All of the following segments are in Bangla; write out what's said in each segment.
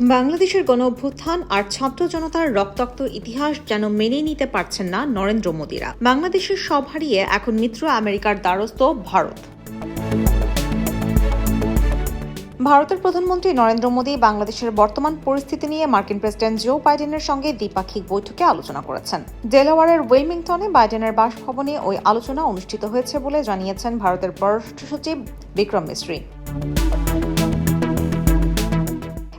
বাংলাদেশের গণ অভ্যুত্থান আর ছাত্র জনতার রক্তাক্ত ইতিহাস যেন মেনে নিতে পারছেন না নরেন্দ্র মোদীরা। বাংলাদেশের সব হারিয়ে এখন মিত্র আমেরিকার দ্বারস্থ ভারত। ভারতের প্রধানমন্ত্রী নরেন্দ্র মোদী বাংলাদেশের বর্তমান পরিস্থিতি নিয়ে মার্কিন প্রেসিডেন্ট জো বাইডেনের সঙ্গে দ্বিপাক্ষিক বৈঠকে আলোচনা করেছেন। ডেলাওয়ারের ওয়েলমিংটনে বাইডেনের বাসভবনে ওই আলোচনা অনুষ্ঠিত হয়েছে বলে জানিয়েছেন ভারতের পররাষ্ট্র সচিব বিক্রম মিশ্রী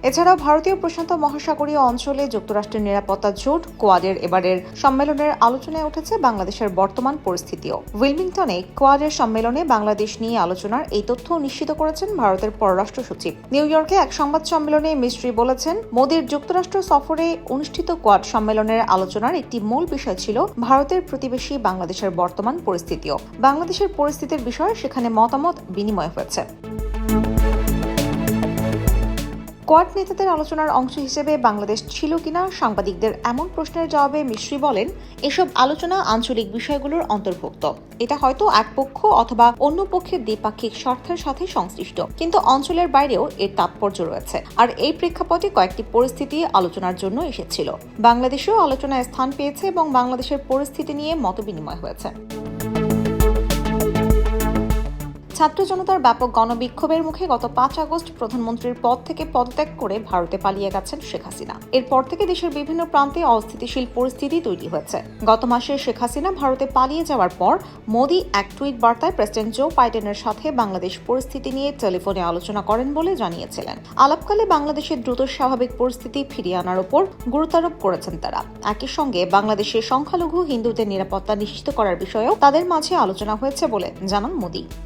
এছাড়াও ভারতীয় প্রশান্ত মহাসাগরীয় অঞ্চলে যুক্তরাষ্ট্রের নিরাপত্তা জোট কোয়াডের এবারের সম্মেলনের আলোচনায় উঠেছে বাংলাদেশের বর্তমান পরিস্থিতিও। উইলমিংটনে কোয়াডের সম্মেলনে বাংলাদেশ নিয়ে আলোচনার এই তথ্য নিশ্চিত করেছেন ভারতের পররাষ্ট্র সচিব। নিউ ইয়র্কে এক সংবাদ সম্মেলনে মিস্ত্রি বলেছেন, মোদীর যুক্তরাষ্ট্র সফরে অনুষ্ঠিত কোয়াড সম্মেলনের আলোচনার একটি মূল বিষয় ছিল ভারতের প্রতিবেশী বাংলাদেশের বর্তমান পরিস্থিতিও। বাংলাদেশের পরিস্থিতির বিষয়ে সেখানে মতামত বিনিময় হয়েছে। কোয়াড নেতাদের আলোচনার অংশ হিসেবে বাংলাদেশ ছিল কিনা সাংবাদিকদের এমন প্রশ্নের জবাবে মিশ্রী বলেন, এসব আলোচনা আঞ্চলিক বিষয়গুলোর অন্তর্ভুক্ত। এটা হয়তো এক পক্ষ অথবা অন্য পক্ষের দ্বিপাক্ষিক স্বার্থের সাথে সংশ্লিষ্ট, কিন্তু অঞ্চলের বাইরেও এর তাৎপর্য রয়েছে। আর এই প্রেক্ষাপটে কয়েকটি পরিস্থিতি আলোচনার জন্য এসেছিল। বাংলাদেশেও আলোচনায় স্থান পেয়েছে এবং বাংলাদেশের পরিস্থিতি নিয়ে মতবিনিময় হয়েছে। ছাত্র জনতার ব্যাপক গণবিক্ষোভের মুখে গত পাঁচ আগস্ট প্রধানমন্ত্রীর পদ থেকে পদত্যাগ করে ভারতে পালিয়ে গেছেন শেখ হাসিনা। এরপর থেকে দেশের বিভিন্ন প্রান্তে অস্থিতিশীল পরিস্থিতি তৈরি হয়েছে। গত মাসে শেখ হাসিনা ভারতে পালিয়ে যাওয়ার পর মোদী এক টুইট বার্তায় প্রেসিডেন্ট জো বাইডেনের সাথে বাংলাদেশ পরিস্থিতি নিয়ে টেলিফোনে আলোচনা করেন বলে জানিয়েছিলেন। আলাপকালে বাংলাদেশের দ্রুত স্বাভাবিক পরিস্থিতি ফিরিয়ে আনার উপর গুরুত্বারোপ করেছেন তারা। একই সঙ্গে বাংলাদেশের সংখ্যালঘু হিন্দুদের নিরাপত্তা নিশ্চিত করার বিষয়েও তাদের মাঝে আলোচনা হয়েছে বলে জানান মোদী।